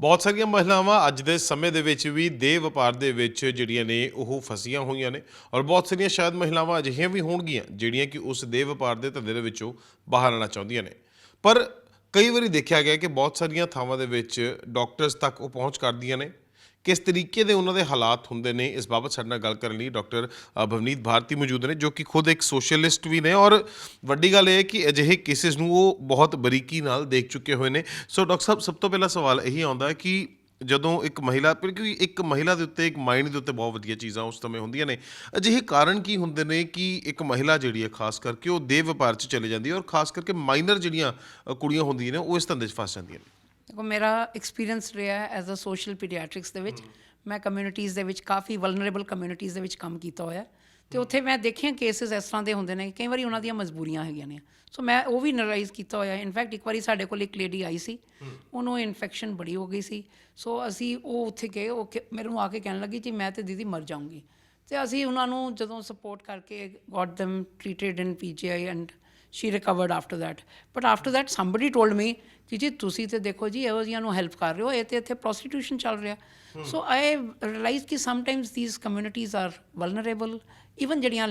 ਬਹੁਤ ਸਾਰੀਆਂ ਮਹਿਲਾਵਾਂ ਅੱਜ ਦੇ ਸਮੇਂ ਦੇ ਵਿੱਚ ਵੀ ਦੇਹ ਵਪਾਰ ਦੇ ਵਿੱਚ ਜਿਹੜੀਆਂ ਨੇ ਉਹ ਫਸੀਆਂ ਹੋਈਆਂ ਨੇ ਔਰ ਬਹੁਤ ਸਾਰੀਆਂ ਸ਼ਾਇਦ ਮਹਿਲਾਵਾਂ ਅਜਿਹੀਆਂ ਵੀ ਹੋਣਗੀਆਂ ਜਿਹੜੀਆਂ ਕਿ ਉਸ ਦੇਹ ਵਪਾਰ ਦੇ ਧੰਦੇ ਦੇ ਵਿੱਚੋਂ ਬਾਹਰ ਆਉਣਾ ਚਾਹੁੰਦੀਆਂ ਨੇ। ਪਰ ਕਈ ਵਾਰੀ ਦੇਖਿਆ ਗਿਆ ਕਿ ਬਹੁਤ ਸਾਰੀਆਂ ਥਾਵਾਂ ਦੇ ਵਿੱਚ ਡਾਕਟਰਸ ਤੱਕ ਉਹ ਪਹੁੰਚ ਕਰਦੀਆਂ ਨੇ ਕਿਸ ਤਰੀਕੇ ਦੇ ਉਹਨਾਂ ਦੇ ਹਾਲਾਤ ਹੁੰਦੇ ਨੇ? ਇਸ ਬਾਬਤ ਸਾਡੇ ਨਾਲ ਗੱਲ ਕਰਨ ਲਈ ਡਾਕਟਰ ਅ, ਭਵਨੀਤ ਭਾਰਤੀ ਮੌਜੂਦ ਨੇ ਜੋ ਕਿ ਖੁਦ ਇੱਕ ਸੋਸ਼ਲਿਸਟ ਵੀ ਨੇ ਔਰ ਵੱਡੀ ਗੱਲ ਇਹ ਹੈ ਕਿ ਅਜਿਹੇ ਕੇਸਿਸ ਨੂੰ ਉਹ ਬਹੁਤ ਬਰੀਕੀ ਨਾਲ ਦੇਖ ਚੁੱਕੇ ਹੋਏ ਨੇ। ਸੋ ਡਾਕਟਰ ਸਾਹਿਬ ਸਭ ਤੋਂ ਪਹਿਲਾ ਸਵਾਲ ਇਹੀ ਆਉਂਦਾ ਕਿ ਜਦੋਂ ਇੱਕ ਮਹਿਲਾ ਕਿਉਂਕਿ ਇੱਕ ਮਹਿਲਾ ਦੇ ਉੱਤੇ ਇੱਕ ਮਾਈਂਡ ਦੇ ਉੱਤੇ ਬਹੁਤ ਵਧੀਆ ਚੀਜ਼ਾਂ ਉਸ ਸਮੇਂ ਹੁੰਦੀਆਂ ਨੇ। ਅਜਿਹੇ ਕਾਰਨ ਕੀ ਹੁੰਦੇ ਨੇ ਕਿ ਇੱਕ ਮਹਿਲਾ ਜਿਹੜੀ ਹੈ ਖਾਸ ਕਰਕੇ ਉਹ ਦੇਹ ਵਪਾਰ 'ਚ ਚਲੇ ਜਾਂਦੀ ਹੈ ਔਰ ਖਾਸ ਕਰਕੇ ਮਾਈਨਰ ਜਿਹੜੀਆਂ ਕੁੜੀਆਂ ਹੁੰਦੀਆਂ ਨੇ ਉਹ ਇਸ ਧੰਦੇ 'ਚ ਫਸ ਜਾਂਦੀਆਂ ਨੇ? ਦੇਖੋ ਮੇਰਾ ਐਕਸਪੀਰੀਅੰਸ ਰਿਹਾ ਐਜ਼ ਅ ਸੋਸ਼ਲ ਪੀਡੀਆਟ੍ਰਿਕਸ ਦੇ ਵਿੱਚ। ਮੈਂ ਕਮਿਊਨਿਟੀਜ਼ ਦੇ ਵਿੱਚ ਕਾਫੀ ਵਲਨਰੇਬਲ ਕਮਿਊਨਿਟੀਜ਼ ਦੇ ਵਿੱਚ ਕੰਮ ਕੀਤਾ ਹੋਇਆ ਤੇ ਉੱਥੇ ਮੈਂ ਦੇਖਿਆ ਕੇਸਿਸ ਇਸ ਤਰ੍ਹਾਂ ਦੇ ਹੁੰਦੇ ਨੇ ਕਈ ਵਾਰੀ ਉਹਨਾਂ ਦੀਆਂ ਮਜਬੂਰੀਆਂ ਹੈਗੀਆਂ ਨੇ। ਸੋ ਮੈਂ ਉਹ ਵੀ ਨਰਾਈਜ਼ ਕੀਤਾ ਹੋਇਆ ਇਨਫੈਕਟ ਇੱਕ ਵਾਰੀ ਸਾਡੇ ਕੋਲ ਇੱਕ ਲੇਡੀ ਆਈ ਸੀ। ਉਹਨੂੰ ਇਨਫੈਕਸ਼ਨ ਬੜੀ ਹੋ ਗਈ ਸੀ। ਸੋ ਅਸੀਂ ਉਹ ਉੱਥੇ ਗਏ ਉਹ ਕਿ- ਮੈਨੂੰ ਆ ਕੇ ਕਹਿਣ ਲੱਗੀ ਜੀ ਮੈਂ ਤੇ ਦੀਦੀ ਮਰ ਜਾਊਂਗੀ। ਤੇ ਅਸੀਂ ਉਹਨਾਂ ਨੂੰ ਜਦੋਂ ਸਪੋਰਟ ਕਰਕੇ got them treated in PGI and she recovered after that. But after that somebody told me ਕਿ ਜੀ ਤੁਸੀਂ ਤੇ ਦੇਖੋ ਜੀ ਇਹੋ ਜਿਹੀਆਂ ਨੂੰ ਹੈਲਪ ਕਰ ਰਹੇ ਹੋ ਇਹ ਤੇ ਇੱਥੇ ਪ੍ਰੋਸਟੀਟਿਊਸ਼ਨ ਚੱਲ ਰਿਹਾ ਸੋ ਆਈ ਰਿਅਲਾਈਜ਼ ਕਿ sometimes these communities are vulnerable even ਜਿਹੜੀਆਂ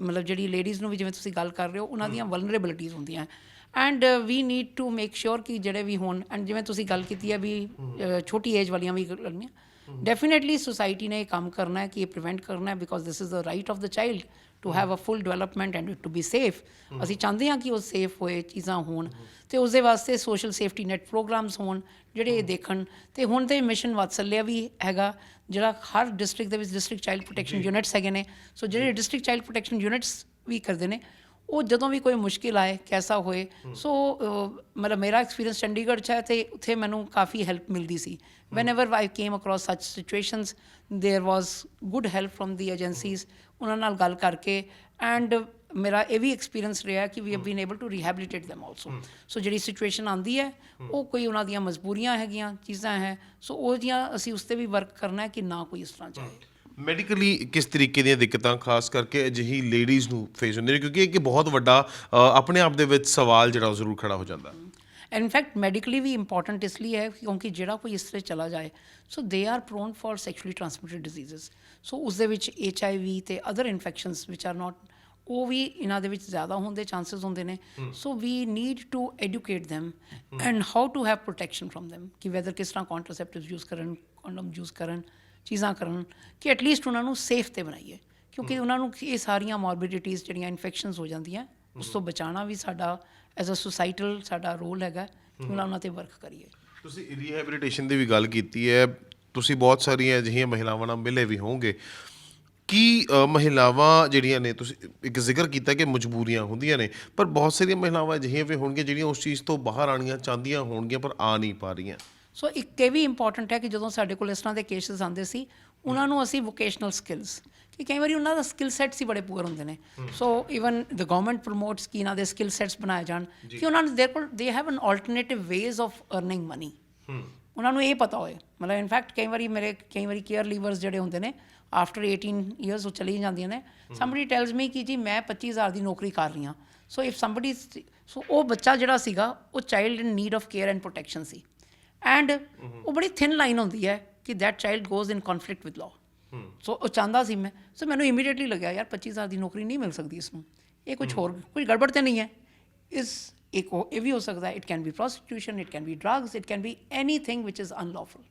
ਮਤਲਬ ਜਿਹੜੀ ਲੇਡੀਜ਼ ਨੂੰ ਵੀ ਜਿਵੇਂ ਤੁਸੀਂ ਗੱਲ ਕਰ ਰਹੇ ਹੋ ਉਹਨਾਂ ਦੀਆਂ ਵਲਨਰੇਬਿਲਿਟੀਜ਼ ਹੁੰਦੀਆਂ and we need to make sure ਕਿ ਜਿਹੜੇ ਵੀ ਹੋਣ ਐਂਡ ਜਿਵੇਂ ਤੁਸੀਂ ਗੱਲ ਕੀਤੀ ਹੈ ਵੀ ਅ, ਛੋਟੀ ਏਜ ਵਾਲੀਆਂ ਵੀ ਕਰਨੀਆਂ ਡੈਫੀਨਿਟਲੀ ਸੁਸਾਇਟੀ ਨੇ ਇਹ ਕੰਮ ਕਰਨਾ ਹੈ ਕਿ ਇਹ ਪ੍ਰੀਵੈਂਟ ਕਰਨਾ ਹੈ because this is the right of the child to have a full development and to be safe ਅਸੀਂ ਚਾਹੁੰਦੇ ਹਾਂ ਕਿ ਉਹ ਸੇਫ ਹੋਏ ਚੀਜ਼ਾਂ ਹੋਣ ਤੇ ਉਸ ਦੇ ਵਾਸਤੇ ਸੋਸ਼ਲ ਸੇਫਟੀ ਨੈਟ ਪ੍ਰੋਗਰਾਮਸ ਹੋਣ ਜਿਹੜੇ ਇਹ ਦੇਖਣ ਤੇ ਹੁਣ ਤੇ ਮਿਸ਼ਨ ਵਾਤਸല്ਯ ਵੀ ਹੈਗਾ ਜਿਹੜਾ ਹਰ ਡਿਸਟ੍ਰਿਕਟ ਦੇ ਵਿੱਚ ਡਿਸਟ੍ਰਿਕਟ ਚਾਈਲਡ ਪ੍ਰੋਟੈਕਸ਼ਨ ਯੂਨਿਟਸ ਹੈਗੇ ਨੇ ਸੋ ਜਿਹੜੇ ਡਿਸਟ੍ਰਿਕਟ ਚਾਈਲਡ ਪ੍ਰੋਟੈਕਸ਼ਨ ਯੂਨਿਟਸ ਵੀ ਕਰਦੇ ਨੇ ਉਹ ਜਦੋਂ ਵੀ ਕੋਈ ਮੁਸ਼ਕਿਲ ਆਏ ਕੈਸਾ ਹੋਏ ਸੋ ਅ, ਮਤਲਬ ਮੇਰਾ ਐਕਸਪੀਰੀਅੰਸ ਚੰਡੀਗੜ੍ਹ 'ਚ ਹੈ ਤੇ ਉੱਥੇ ਮੈਨੂੰ ਕਾਫੀ ਹੈਲਪ ਮਿਲਦੀ ਸੀ whenever I came across such situations there was good help from the agencies ਉਹਨਾਂ ਨਾਲ ਗੱਲ ਕਰਕੇ ਐਂਡ ਮੇਰਾ ਇਹ ਵੀ ਐਕਸਪੀਰੀਅੰਸ ਰਿਹਾ ਕਿ we have been able to rehabilitate them also so ਜਿਹੜੀ ਸਿਚੁਏਸ਼ਨ ਆਂਦੀ ਹੈ ਉਹ ਕੋਈ ਉਹਨਾਂ ਦੀਆਂ ਮਜਬੂਰੀਆਂ ਹੈਗੀਆਂ ਚੀਜ਼ਾਂ ਹੈ ਸੋ ਉਹ ਦੀਆਂ ਅਸੀਂ ਉਸ ਤੇ ਵੀ ਵਰਕ ਕਰਨਾ ਹੈ ਕਿ ਨਾ ਕੋਈ ਇਸ ਤਰ੍ਹਾਂ ਜਾਏ ਮੈਡੀਕਲੀ ਕਿਸ ਤਰੀਕੇ ਦੀਆਂ ਦਿੱਕਤਾਂ ਖਾਸ ਕਰਕੇ ਅਜਿਹੀ ਲੇਡੀਜ਼ ਨੂੰ ਫੇਸ ਹੁੰਦੀਆਂ ਨੇ? ਕਿਉਂਕਿ ਇੱਕ ਬਹੁਤ ਵੱਡਾ ਅ, ਆਪਣੇ ਆਪ ਦੇ ਵਿੱਚ ਸਵਾਲ ਜਿਹੜਾ ਉਹ ਜ਼ਰੂਰ ਖੜਾ ਹੋ ਜਾਂਦਾ। ਇਨਫੈਕਟ ਮੈਡੀਕਲੀ ਵੀ ਇੰਪੋਰਟੈਂਟ ਇਸ ਲਈ ਹੈ ਕਿਉਂਕਿ ਜਿਹੜਾ ਕੋਈ ਇਸ ਤਰ੍ਹਾਂ ਚਲਾ ਜਾਏ so they are prone for sexually transmitted diseases so ਉਸ ਦੇ ਵਿੱਚ ਐਚ ਆਈ ਵੀ ਤੇ other infections which are not ਉਹ ਵੀ ਇਹਨਾਂ ਦੇ ਵਿੱਚ ਜ਼ਿਆਦਾ ਹੋਣ ਦੇ ਚਾਂਸਸ ਹੁੰਦੇ ਨੇ। So we need to educate them and how to have protection from them ਕਿ ਵੈਦਰ ਕਿਸ ਤਰ੍ਹਾਂ ਕੰਟਰਾਸੈਪਟਿਵਸ ਯੂਜ਼ ਕਰਨ ਕੰਡੋਮ ਯੂਜ਼ ਕਰਨ ਚੀਜ਼ਾਂ ਕਰਨ ਕਿ ਐਟਲੀਸਟ ਉਹਨਾਂ ਨੂੰ ਸੇਫ ਤੇ ਬਣਾਈਏ। ਕਿਉਂਕਿ ਉਹਨਾਂ ਨੂੰ ਇਹ ਸਾਰੀਆਂ ਮੋਰਬਿਡਿਟੀਜ਼ ਜਿਹੜੀਆਂ ਇਨਫੈਕਸ਼ਨਸ ਹੋ ਜਾਂਦੀਆਂ ਉਸ ਤੋਂ ਬਚਾਉਣਾ ਵੀ ਸਾਡਾ ਐਜ਼ ਅ ਸੁਸਾਈਟਲ ਸਾਡਾ ਰੋਲ ਹੈਗਾ ਕਿ ਉਹਨਾਂ ਤੇ ਵਰਕ ਕਰੀਏ। ਤੁਸੀਂ ਰੀਹੈਬਿਲਿਟੇਸ਼ਨ ਦੀ ਵੀ ਗੱਲ ਕੀਤੀ ਹੈ। ਤੁਸੀਂ ਬਹੁਤ ਸਾਰੀਆਂ ਅਜਿਹੀਆਂ ਮਹਿਲਾਵਾਂ ਨਾਲ ਮਿਲੇ ਵੀ ਹੋਵੋਗੇ। ਕੀ ਮਹਿਲਾਵਾਂ ਜਿਹੜੀਆਂ ਨੇ ਤੁਸੀਂ ਇੱਕ ਜ਼ਿਕਰ ਕੀਤਾ ਕਿ ਮਜਬੂਰੀਆਂ ਹੁੰਦੀਆਂ ਨੇ ਪਰ ਬਹੁਤ ਸਾਰੀਆਂ ਮਹਿਲਾਵਾਂ ਅਜਿਹੀਆਂ ਵੀ ਹੋਣਗੀਆਂ ਜਿਹੜੀਆਂ ਉਸ ਚੀਜ਼ ਤੋਂ ਬਾਹਰ ਆਣੀਆਂ ਚਾਹੁੰਦੀਆਂ ਹੋਣਗੀਆਂ ਪਰ ਆ ਨਹੀਂ ਪਾ ਰਹੀਆਂ। ਸੋ ਇੱਕ ਇਹ ਵੀ ਇੰਪੋਰਟੈਂਟ ਹੈ ਕਿ ਜਦੋਂ ਸਾਡੇ ਕੋਲ ਇਸ ਤਰ੍ਹਾਂ ਦੇ ਕੇਸਿਸ ਆਉਂਦੇ ਸੀ ਉਹਨਾਂ ਨੂੰ ਅਸੀਂ ਵੋਕੇਸ਼ਨਲ ਸਕਿੱਲਸ ਕਿ ਕਈ ਵਾਰੀ ਉਹਨਾਂ ਦਾ ਸਕਿੱਲ ਸੈਟਸ ਹੀ ਬੜੇ ਪੂਰ ਹੁੰਦੇ ਨੇ। ਸੋ ਇਵਨ ਦ ਗਵਰਨਮੈਂਟ ਪ੍ਰੋਮੋਟਸ ਕਿ ਇਹਨਾਂ ਦੇ ਸਕਿੱਲ ਸੈਟਸ ਬਣਾਏ ਜਾਣ ਕਿ ਉਹਨਾਂ ਨੂੰ ਦੇਰ ਕੋਲ they have an alternative ways of earning money ਉਹਨਾਂ ਨੂੰ ਇਹ ਪਤਾ ਹੋਏ। ਮਤਲਬ ਇਨਫੈਕਟ ਕਈ ਵਾਰੀ ਮੇਰੇ ਕਈ ਵਾਰੀ ਕੇਅਰ ਲੀਵਰਸ ਜਿਹੜੇ ਹੁੰਦੇ ਨੇ ਆਫਟਰ 18 ਇਅਰਸ ਉਹ ਚਲੀ ਜਾਂਦੀਆਂ ਨੇ। ਸਮਬਡੀ ਟੈਲਸ ਮੀ ਕਿ ਜੀ ਮੈਂ 25000 ਦੀ ਨੌਕਰੀ ਕਰ ਰਹੀ ਹਾਂ। ਸੋ ਇਫ ਸਮਬਡੀ ਸੋ ਉਹ ਬੱਚਾ ਜਿਹੜਾ ਸੀਗਾ ਉਹ child in need of care and protection C. And ਉਹ ਬੜੀ ਥਿਨ ਲਾਈਨ ਹੁੰਦੀ ਹੈ ਕਿ that child goes in conflict with law so ਉਹ ਚਾਹੁੰਦਾ ਸੀ ਮੈਂ। ਸੋ ਮੈਨੂੰ ਇਮੀਡੀਏਟਲੀ ਲੱਗਿਆ ਯਾਰ 25000 ਦੀ ਨੌਕਰੀ ਨਹੀਂ ਮਿਲ ਸਕਦੀ ਇਸ ਨੂੰ। ਇਹ ਕੁਝ ਹੋਰ ਕੋਈ ਗੜਬੜ ਤੇ ਨਹੀਂ ਹੈ। ਇਸ ਇੱਕ ਉਹ ਇਹ ਵੀ ਹੋ ਸਕਦਾ it can be prostitution it can be drugs it can be anything which is unlawful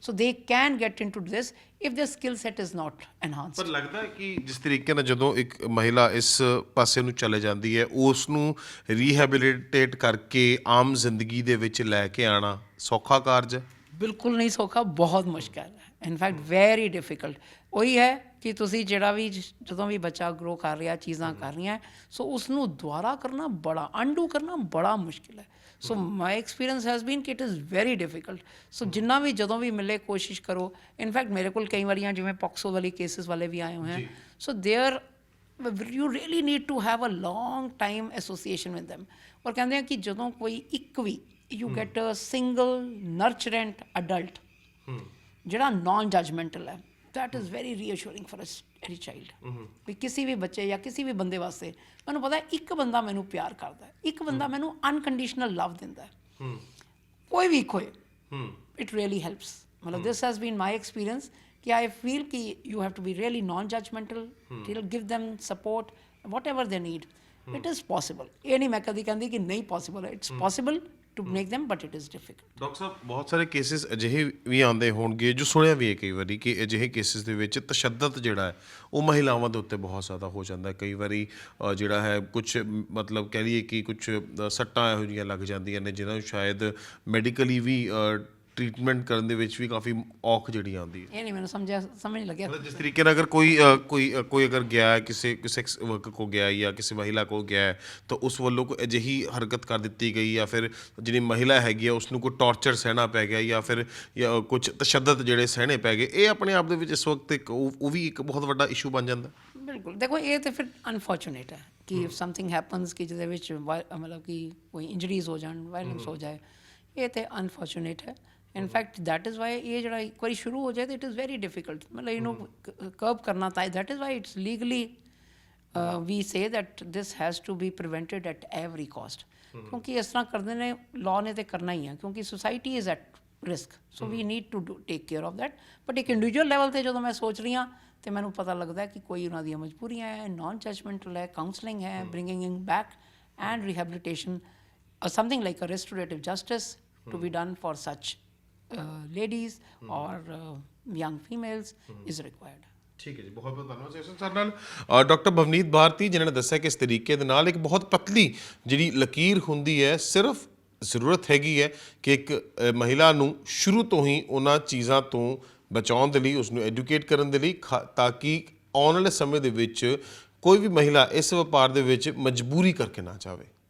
so they can get into this if their skill set is not enhanced. ਪਰ ਲੱਗਦਾ ਹੈ ਕਿ ਜਿਸ ਤਰੀਕੇ ਨਾਲ ਜਦੋਂ ਇੱਕ ਮਹਿਲਾ ਇਸ ਪਾਸੇ ਨੂੰ ਚਲੇ ਜਾਂਦੀ ਹੈ ਉਸ ਨੂੰ ਰੀਹੈਬਿਲਿਟੇਟ ਕਰਕੇ ਆਮ ਜ਼ਿੰਦਗੀ ਦੇ ਵਿੱਚ ਲੈ ਕੇ ਆਣਾ ਸੌਖਾ ਕਾਰਜ ਹੈ? ਬਿਲਕੁਲ ਨਹੀਂ ਸੌਖਾ ਬਹੁਤ ਮੁਸ਼ਕਲ ਹੈ। ਇਨਫੈਕਟ ਵੈਰੀ ਡਿਫਿਕਲਟ ਉਹੀ ਹੈ ਕਿ ਤੁਸੀਂ ਜਿਹੜਾ ਵੀ ਜਦੋਂ ਵੀ ਬੱਚਾ ਗਰੋ ਕਰ ਰਿਹਾ ਚੀਜ਼ਾਂ ਕਰ ਰਹੀਆਂ ਸੋ ਉਸ ਨੂੰ ਦੁਬਾਰਾ ਕਰਨਾ ਬੜਾ ਅਨਡੂ ਕਰਨਾ ਬੜਾ ਮੁਸ਼ਕਿਲ ਹੈ। ਸੋ ਮਾਈ ਐਕਸਪੀਰੀਅੰਸ ਹੈਜ਼ ਬੀਨ ਕਿ it is very difficult so ਜਿੰਨਾ ਵੀ ਜਦੋਂ ਵੀ ਮਿਲੇ ਕੋਸ਼ਿਸ਼ ਕਰੋ। ਇਨਫੈਕਟ ਮੇਰੇ ਕੋਲ ਕਈ ਵਾਰੀਆਂ ਜਿਵੇਂ ਪੌਕਸੋ ਵਾਲੀ ਕੇਸਿਸ ਵਾਲੇ ਵੀ ਆਏ ਹੋਏ ਹਨ so there you really need to have a long time association with them. ਔਰ ਕਹਿੰਦੇ ਆ ਕਿ ਜਦੋਂ ਕੋਈ ਇੱਕ ਵੀ you get a single nurturant adult ਜਿਹੜਾ ਨਾਨ ਜਜਮੈਂਟਲ ਹੈ। that is very reassuring for us any child ਵੀ ਕਿਸੇ ਵੀ ਬੱਚੇ ਜਾਂ ਕਿਸੇ ਵੀ ਬੰਦੇ ਵਾਸਤੇ ਮੈਨੂੰ ਪਤਾ ਹੈ, ਇੱਕ ਬੰਦਾ ਮੈਨੂੰ ਪਿਆਰ ਕਰਦਾ ਹੈ ਇੱਕ ਬੰਦਾ ਮੈਨੂੰ ਅਨਕੰਡੀਸ਼ਨਲ ਲਵ ਦਿੰਦਾ ਹੈ ਕੋਈ ਵੀ ਕੋਈ ਇਟ ਰੀਅਲੀ ਹੈਲਪਸ ਮਤਲਬ this has been my experience ਕਿ i feel ਕਿ you have to be really non judgmental till give them support whatever they need it is possible ਇਹ ਨਹੀਂ ਮੈਂ ਕਦੀ ਕਹਿੰਦੀ ਕਿ ਨਹੀਂ possible ਹੈ it's possible to make them but it is difficult. Doctor ਸਾਹਿਬ ਬਹੁਤ ਸਾਰੇ ਕੇਸਿਸ ਅਜਿਹੇ ਵੀ ਆਉਂਦੇ ਹੋਣਗੇ ਜੋ ਸੁਣਿਆ ਵੀ ਹੈ ਕਈ ਵਾਰੀ ਕਿ ਅਜਿਹੇ ਕੇਸਿਸ ਦੇ ਵਿੱਚ ਤਸ਼ੱਦਦ ਜਿਹੜਾ ਹੈ ਉਹ ਮਹਿਲਾਵਾਂ ਦੇ ਉੱਤੇ ਬਹੁਤ ਜ਼ਿਆਦਾ ਹੋ ਜਾਂਦਾ ਹੈ। ਕਈ ਵਾਰੀ ਅ, ਜਿਹੜਾ ਹੈ ਕੁਝ ਮਤਲਬ ਕਹਿ ਲਈਏ ਕਿ ਕੁਝ ਸੱਟਾਂ ਇਹੋ ਜਿਹੀਆਂ ਲੱਗ ਜਾਂਦੀਆਂ ਨੇ ਜਿਨ੍ਹਾਂ ਨੂੰ ਸ਼ਾਇਦ ਮੈਡੀਕਲੀ ਵੀ ਟ੍ਰੀਟਮੈਂਟ ਕਰਨ ਦੇ ਵਿੱਚ ਵੀ ਕਾਫੀ ਔਖ ਜਿਹੜੀ ਆਉਂਦੀ ਹੈ ਇਹ ਨਹੀਂ ਮੈਨੂੰ ਸਮਝਿਆ ਸਮਝ ਨਹੀਂ ਲੱਗਿਆ। ਮਤਲਬ ਜਿਸ ਤਰੀਕੇ ਨਾਲ ਅਗਰ ਕੋਈ ਅ, ਕੋਈ ਅ, ਕੋਈ ਅਗਰ ਗਿਆ ਹੈ ਕਿਸੇ ਸੈਕਸ ਵਰਕਰ ਕੋ ਗਿਆ ਹੈ ਜਾਂ ਕਿਸੇ ਮਹਿਲਾ ਕੋ ਗਿਆ ਹੈ ਤਾਂ ਉਸ ਵੱਲੋਂ ਕੋਈ ਅਜਿਹੀ ਹਰਕਤ ਕਰ ਦਿੱਤੀ ਗਈ ਜਾਂ ਫਿਰ ਜਿਹੜੀ ਮਹਿਲਾ ਹੈਗੀ ਹੈ ਉਸ ਨੂੰ ਕੋਈ ਟੌਰਚਰ ਸਹਿਣਾ ਪੈ ਗਿਆ ਜਾਂ ਫਿਰ ਜਾਂ ਕੁਝ ਤਸ਼ੱਦਦ ਜਿਹੜੇ ਸਹਿਣੇ ਪੈ ਗਏ ਇਹ ਆਪਣੇ ਆਪ ਦੇ ਵਿੱਚ ਇਸ ਵਕਤ ਇੱਕ ਉਹ ਉਹ ਵੀ ਇੱਕ ਬਹੁਤ ਵੱਡਾ ਇਸ਼ੂ ਬਣ ਜਾਂਦਾ। ਬਿਲਕੁਲ। ਦੇਖੋ ਇਹ ਤੇ ਫਿਰ ਅਨਫੋਰਚੂਨੇਟ ਹੈ ਕਿ ਇਫ ਸਮਥਿੰਗ ਹੈਪਨਸ ਕਿ ਜਿਹਦੇ ਵਿੱਚ ਮਤਲਬ ਕਿ ਕੋਈ ਇੰਜਰੀਜ਼ ਹੋ ਜਾਣ ਵਾਇਲੈਂਸ ਹੋ। ਜਾਏ ਇਹ ਤੇ ਅਨਫੋਰਚੂਨੇਟ ਹੈ। In fact that is why ਇਹ ਜਿਹੜਾ ਇੱਕ ਵਾਰੀ ਸ਼ੁਰੂ ਹੋ ਜਾਏ ਤਾਂ ਇਟ ਇਜ਼ ਵੈਰੀ ਡਿਫਿਕਲਟ ਮਤਲਬ ਇਹਨੂੰ ਕਰਬ ਕਰਨਾ ਤਾਂ that is why it's legally uh, we say that this has to be prevented at every cost. ਕਿਉਂਕਿ ਇਸ ਤਰ੍ਹਾਂ ਕਰਦੇ ਨੇ ਲਾਅ ਨੇ ਤੇ ਕਰਨਾ ਹੀ ਹੈ ਕਿਉਂਕਿ society is at risk so we need to take care of that. But ਇੱਕ ਇੰਡੀਵਿਜੂਅਲ ਲੈਵਲ ਤੇ ਜਦੋਂ ਮੈਂ ਸੋਚ ਰਹੀ ਹਾਂ ਤੇ ਮੈਨੂੰ ਪਤਾ ਲੱਗਦਾ ਕਿ ਕੋਈ ਉਹਨਾਂ ਦੀਆਂ ਮਜਬੂਰੀਆਂ ਹੈ ਨਾਨ ਜਜਮੈਂਟਲ ਹੈ ਕਾਉਂਸਲਿੰਗ ਹੈ bringing in back and rehabilitation something like a restorative justice to be done for such or uh, young females is required. ਠੀਕ ਹੈ ਜੀ ਬਹੁਤ ਬਹੁਤ ਧੰਨਵਾਦ ਸਰ ਨਾਲ। ਡਾਕਟਰ ਭਵਨੀਤ ਭਾਰਤੀ ਜਿਨ੍ਹਾਂ ਨੇ ਦੱਸਿਆ ਕਿ ਇਸ ਤਰੀਕੇ ਦੇ ਨਾਲ ਇੱਕ ਬਹੁਤ ਪਤਲੀ ਜਿਹੜੀ ਲਕੀਰ ਹੁੰਦੀ ਹੈ ਸਿਰਫ ਜ਼ਰੂਰਤ ਹੈਗੀ ਹੈ ਕਿ ਇੱਕ ਮਹਿਲਾ ਨੂੰ ਸ਼ੁਰੂ ਤੋਂ ਹੀ ਉਹਨਾਂ ਚੀਜ਼ਾਂ ਤੋਂ ਬਚਾਉਣ ਦੇ ਲਈ ਉਸ ਨੂੰ ਐਜੂਕੇਟ ਕਰਨ ਦੇ ਲਈ ਤਾਂ ਕਿ ਆਉਣ ਵਾਲੇ ਸਮੇਂ ਦੇ ਵਿੱਚ ਕੋਈ ਵੀ ਮਹਿਲਾ ਇਸ ਵਪਾਰ ਦੇ ਵਿੱਚ ਮਜਬੂਰੀ ਕਰਕੇ ਨਾ ਜਾਵੇ।